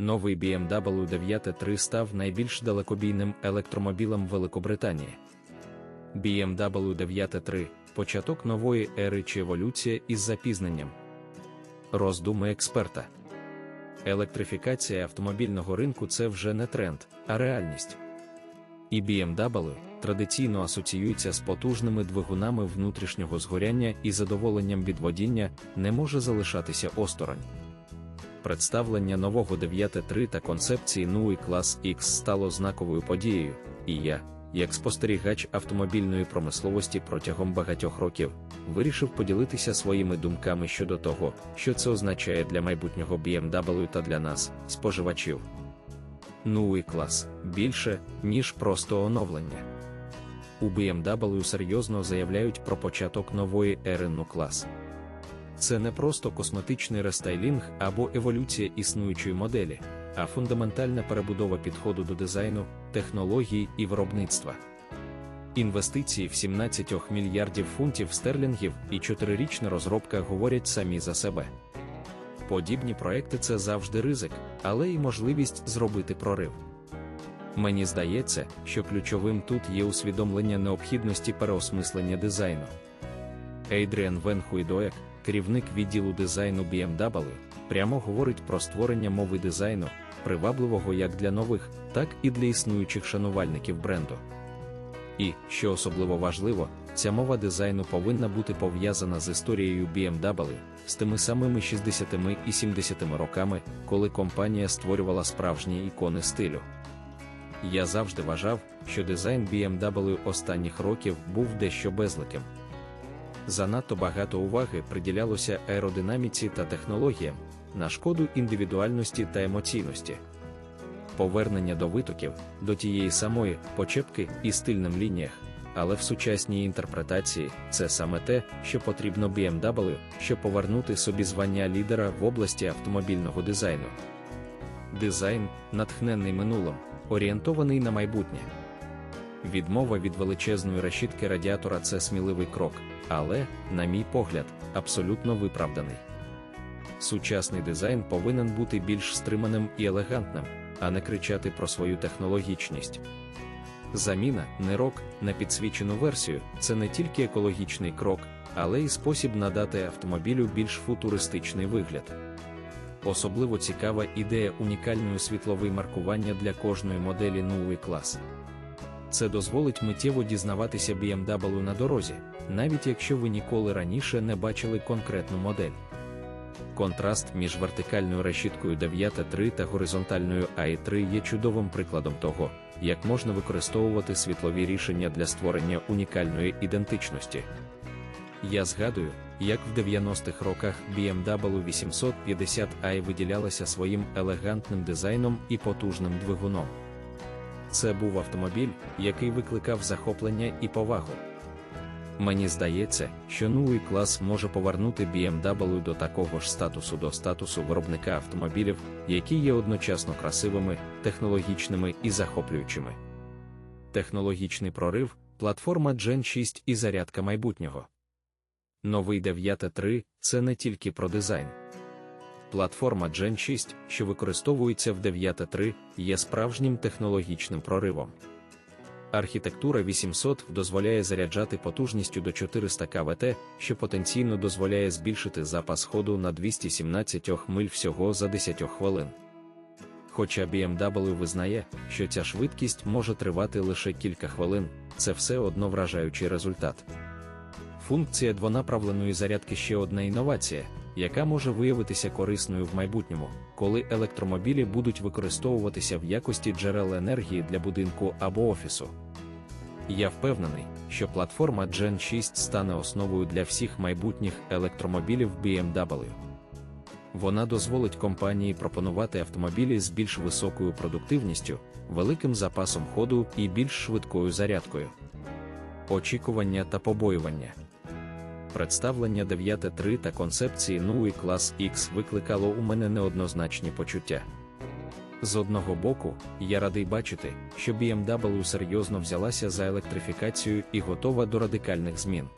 новий BMW 9 став найбільш далекобійним електромобілем Великобританії. BMW 9 початок нової ери чи еволюція із запізненням. Роздуми експерта. Електрифікація автомобільного ринку це вже не тренд, а реальність. І BMW традиційно асоціюється з потужними двигунами внутрішнього згоряння і задоволенням від водіння не може залишатися осторонь. Представлення нового 9.3 та концепції NUI Class X стало знаковою подією, і я, як спостерігач автомобільної промисловості протягом багатьох років, вирішив поділитися своїми думками щодо того, що це означає для майбутнього BMW та для нас, споживачів. NUI Class більше, ніж просто оновлення. У BMW серйозно заявляють про початок нової ери NU Class. Це не просто косметичний рестайлінг або еволюція існуючої моделі, а фундаментальна перебудова підходу до дизайну, технологій і виробництва. Інвестиції в 17 мільярдів фунтів стерлінгів і чотирирічна розробка говорять самі за себе. Подібні проекти це завжди ризик, але й можливість зробити прорив. Мені здається, що ключовим тут є усвідомлення необхідності переосмислення дизайну. Ейдріан Вен Хуйдоек, керівник відділу дизайну BMW, прямо говорить про створення мови дизайну, привабливого як для нових, так і для існуючих шанувальників бренду. І, що особливо важливо, ця мова дизайну повинна бути пов'язана з історією BMW, з тими самими 60 і 70 роками, коли компанія створювала справжні ікони стилю. Я завжди вважав, що дизайн BMW останніх років був дещо безликим. Занадто багато уваги приділялося аеродинаміці та технологіям, на шкоду індивідуальності та емоційності. Повернення до витоків, до тієї самої почепки і стильним лініях, але в сучасній інтерпретації це саме те, що потрібно BMW, щоб повернути собі звання лідера в області автомобільного дизайну. Дизайн, натхнений минулим, орієнтований на майбутнє. Відмова від величезної решітки радіатора це сміливий крок, але, на мій погляд, абсолютно виправданий. Сучасний дизайн повинен бути більш стриманим і елегантним, а не кричати про свою технологічність. Заміна нерок на підсвічену версію це не тільки екологічний крок, але й спосіб надати автомобілю більш футуристичний вигляд. Особливо цікава ідея унікальної світлової маркування для кожної моделі новий клас. Це дозволить миттєво дізнаватися BMW на дорозі, навіть якщо ви ніколи раніше не бачили конкретну модель. Контраст між вертикальною решіткою 9.3 та горизонтальною AI3 є чудовим прикладом того, як можна використовувати світлові рішення для створення унікальної ідентичності. Я згадую, як в 90-х роках BMW 850i виділялася своїм елегантним дизайном і потужним двигуном. Це був автомобіль, який викликав захоплення і повагу. Мені здається, що новий клас може повернути BMW до такого ж статусу до статусу виробника автомобілів, які є одночасно красивими, технологічними і захоплюючими. Технологічний прорив, платформа Gen 6 і зарядка майбутнього. Новий 9.3 це не тільки про дизайн. Платформа Gen 6, що використовується в 9.3, є справжнім технологічним проривом. Архітектура 800 дозволяє заряджати потужністю до 400 КВТ, що потенційно дозволяє збільшити запас ходу на 217 миль всього за 10 хвилин. Хоча BMW визнає, що ця швидкість може тривати лише кілька хвилин, це все одно вражаючий результат. Функція двонаправленої зарядки ще одна інновація, яка може виявитися корисною в майбутньому, коли електромобілі будуть використовуватися в якості джерел енергії для будинку або офісу. Я впевнений, що платформа Gen 6 стане основою для всіх майбутніх електромобілів BMW. Вона дозволить компанії пропонувати автомобілі з більш високою продуктивністю, великим запасом ходу і більш швидкою зарядкою. Очікування та побоювання представлення 9.3 та концепції NUI клас X викликало у мене неоднозначні почуття. З одного боку, я радий бачити, що BMW серйозно взялася за електрифікацію і готова до радикальних змін.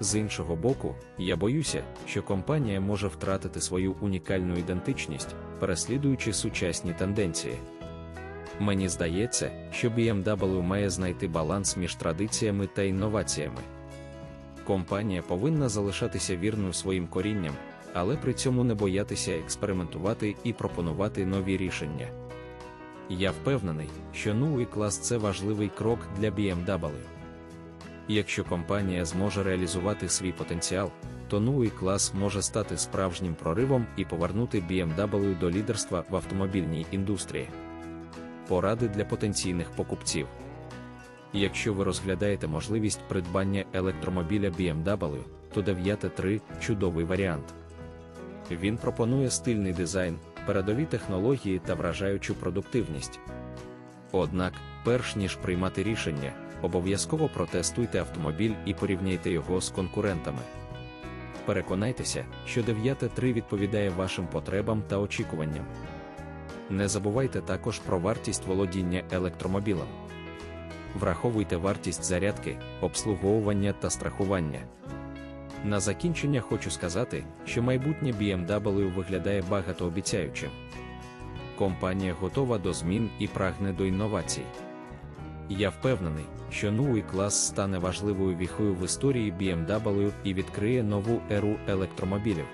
З іншого боку, я боюся, що компанія може втратити свою унікальну ідентичність, переслідуючи сучасні тенденції. Мені здається, що BMW має знайти баланс між традиціями та інноваціями. Компанія повинна залишатися вірною своїм корінням, але при цьому не боятися експериментувати і пропонувати нові рішення. Я впевнений, що новий клас це важливий крок для BMW. Якщо компанія зможе реалізувати свій потенціал, то новий клас може стати справжнім проривом і повернути BMW до лідерства в автомобільній індустрії. Поради для потенційних покупців. Якщо ви розглядаєте можливість придбання електромобіля BMW, то 9.3 – чудовий варіант. Він пропонує стильний дизайн, передові технології та вражаючу продуктивність. Однак, перш ніж приймати рішення, обов'язково протестуйте автомобіль і порівняйте його з конкурентами. Переконайтеся, що 9.3 відповідає вашим потребам та очікуванням. Не забувайте також про вартість володіння електромобілем. Враховуйте вартість зарядки, обслуговування та страхування. На закінчення хочу сказати, що майбутнє BMW виглядає багатообіцяючим. Компанія готова до змін і прагне до інновацій. Я впевнений, що новий клас стане важливою віхою в історії BMW і відкриє нову еру електромобілів.